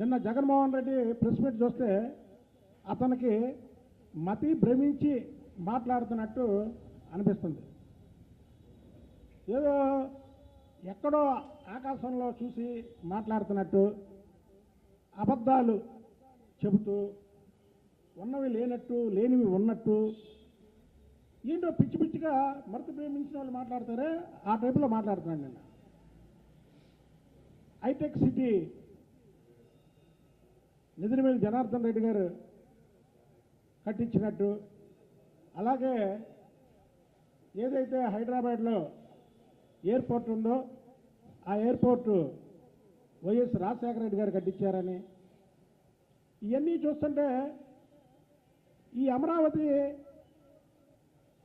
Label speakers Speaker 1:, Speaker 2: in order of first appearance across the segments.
Speaker 1: నిన్న Jaganmohan Reddy press meet చూస్తే అతనికి మతి భ్రమించి మాట్లాడుతున్నట్టు అనిపిస్తుంది. ఏదో ఎక్కడో ఆకాశంలో చూసి మాట్లాడుతున్నట్టు అబద్ధాలు చెబుతూ ఉన్నవి లేనట్టు లేనివి ఉన్నట్టు ఏంటో పిచ్చి పిచ్చిగా మరత ప్రేమించిన వాళ్ళు మాట్లాడతారే? ఆ టైపులో మాట్లాడుతున్నాను నిన్న. హైటెక్ సిటీ నిధినిమేలి జనార్దన్ రెడ్డి గారు కట్టించినట్టు. అలాగే ఏదైతే హైదరాబాద్లో ఎయిర్పోర్ట్ ఉందో ఆ ఎయిర్పోర్టు వైఎస్ రాజశేఖర రెడ్డి గారు కట్టించారని. ఇవన్నీ చూస్తుంటే ఈ అమరావతి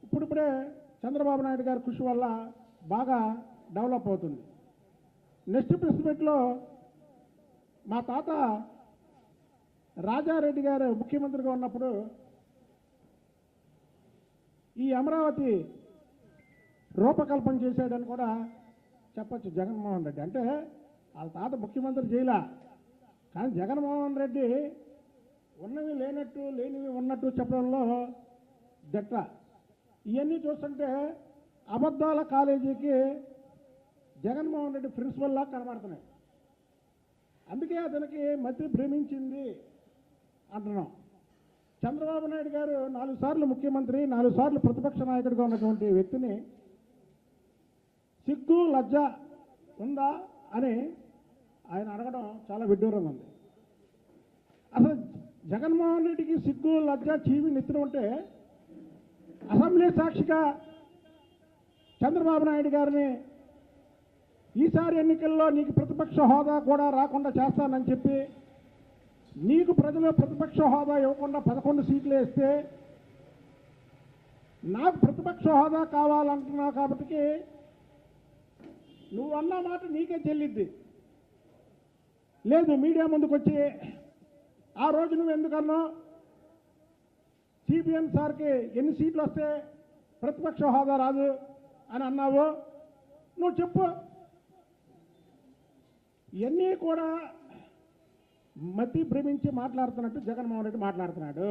Speaker 1: ఇప్పుడిప్పుడే చంద్రబాబు నాయుడు గారి కృషి వల్ల బాగా డెవలప్ అవుతుంది. నెక్స్ట్ ప్రెస్ మీట్లో మా తాత రాజారెడ్డి గారు ముఖ్యమంత్రిగా ఉన్నప్పుడు ఈ అమరావతి రూపకల్పన చేశాడని కూడా చెప్పచ్చు జగన్మోహన్ రెడ్డి. అంటే వాళ్ళ తాత ముఖ్యమంత్రి చేయలే కానీ జగన్మోహన్ రెడ్డి ఉన్నవి లేనట్టు లేనివి ఉన్నట్టు చెప్పడంలో దట్ట. ఇవన్నీ చూస్తుంటే అబద్ధాల కాలేజీకి జగన్మోహన్ రెడ్డి ప్రిన్సిపల్లా కనబడుతున్నాయి. అందుకే అతనికి మతి భ్రమించింది. అంటున్నాం చంద్రబాబు నాయుడు గారు నాలుగు సార్లు ముఖ్యమంత్రి నాలుగు సార్లు ప్రతిపక్ష నాయకుడిగా ఉన్నటువంటి వ్యక్తిని సిగ్గు లజ్జ ఉందా అని ఆయన అడగడం చాలా విడ్డూరంగా ఉంది. అసలు జగన్మోహన్ రెడ్డికి సిగ్గు లజ్జ చీవి నెత్తిన ఉంటే అసెంబ్లీ సాక్షిగా చంద్రబాబు నాయుడు గారిని ఈసారి ఎన్నికల్లో నీకు ప్రతిపక్ష హోదా కూడా రాకుండా చేస్తానని చెప్పి ప్రజలు ప్రతిపక్ష హోదా ఇవ్వకుండా పదకొండు సీట్లు వేస్తే నాకు ప్రతిపక్ష హోదా కావాలంటున్నావు కాబట్టి నువ్వు అన్న మాట నీకే చెల్లిద్ది. లేదు మీడియా ముందుకు వచ్చి ఆ రోజు నువ్వు ఎందుకన్నా సిపిఎం సార్కి ఎన్ని సీట్లు వస్తే ప్రతిపక్ష హోదా రాదు అని అన్నావు? నువ్వు చెప్పు. ఇవన్నీ కూడా మతి భ్రమించి మాట్లాడుతున్నట్టు జగన్మోహన్ రెడ్డి మాట్లాడుతున్నాడు.